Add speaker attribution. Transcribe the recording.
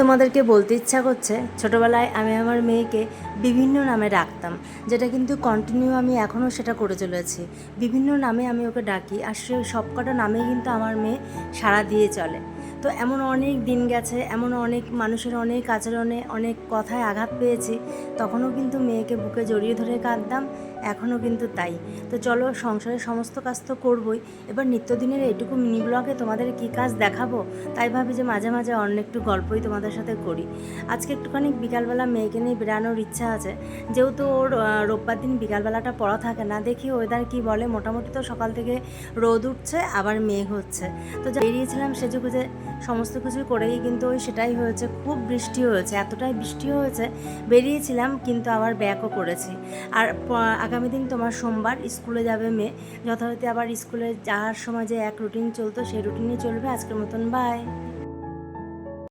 Speaker 1: তোমাদেরকে বলতে ইচ্ছা করছে, ছোটোবেলায় আমি আমার মেয়েকে বিভিন্ন নামে ডাকতাম, যেটা কিন্তু কন্টিনিউ আমি এখনও সেটা করে চলেছি। বিভিন্ন নামে আমি ওকে ডাকি আর সে সবকটা নামেই কিন্তু আমার মেয়ে সাড়া দিয়ে চলে। তো এমন অনেক দিন গেছে, এমন অনেক মানুষের অনেক আচরণে অনেক কথায় আঘাত পেয়েছি, তখনও কিন্তু মেয়েকে বুকে জড়িয়ে ধরে কাঁদতাম এখনও কিন্তু তাই। তো চলো, সংসারের সমস্ত কাজ তো করবই। এবার নিত্যদিনের এইটুকু মিনি ব্লগে তোমাদের কী কাজ দেখাবো? তাই ভাবি যে মাঝে মাঝে অন্য একটু গল্পই তোমাদের সাথে করি। আজকে একটুখানি বিকালবেলা মেয়েকে নিয়ে বেরানোর ইচ্ছা আছে। যেহেতু ওর রোববার দিন বিকালবেলাটা পড়া থাকে না, দেখি ওয়েদার কি বলে। মোটামুটি তো সকাল থেকে রোদ উঠছে, আবার মেঘ হচ্ছে। তো যা বেরিয়েছিলাম সেজে গুজে সমস্ত কিছু করেই কিন্তু ওই সেটাই হয়েছে। খুব বৃষ্টি হয়েছে, এতটাই বৃষ্টি হয়েছে। বেরিয়েছিলাম কিন্তু আবার ব্যাকও করেছি। আর আগামী দিন তোমার সোমবার স্কুলে যাবে মেয়ে। যথারীতি আবার স্কুলে যাওয়ার সময় যে এক রুটিন চলতো, সেই রুটিনই চলবে। আজকের মতন বাই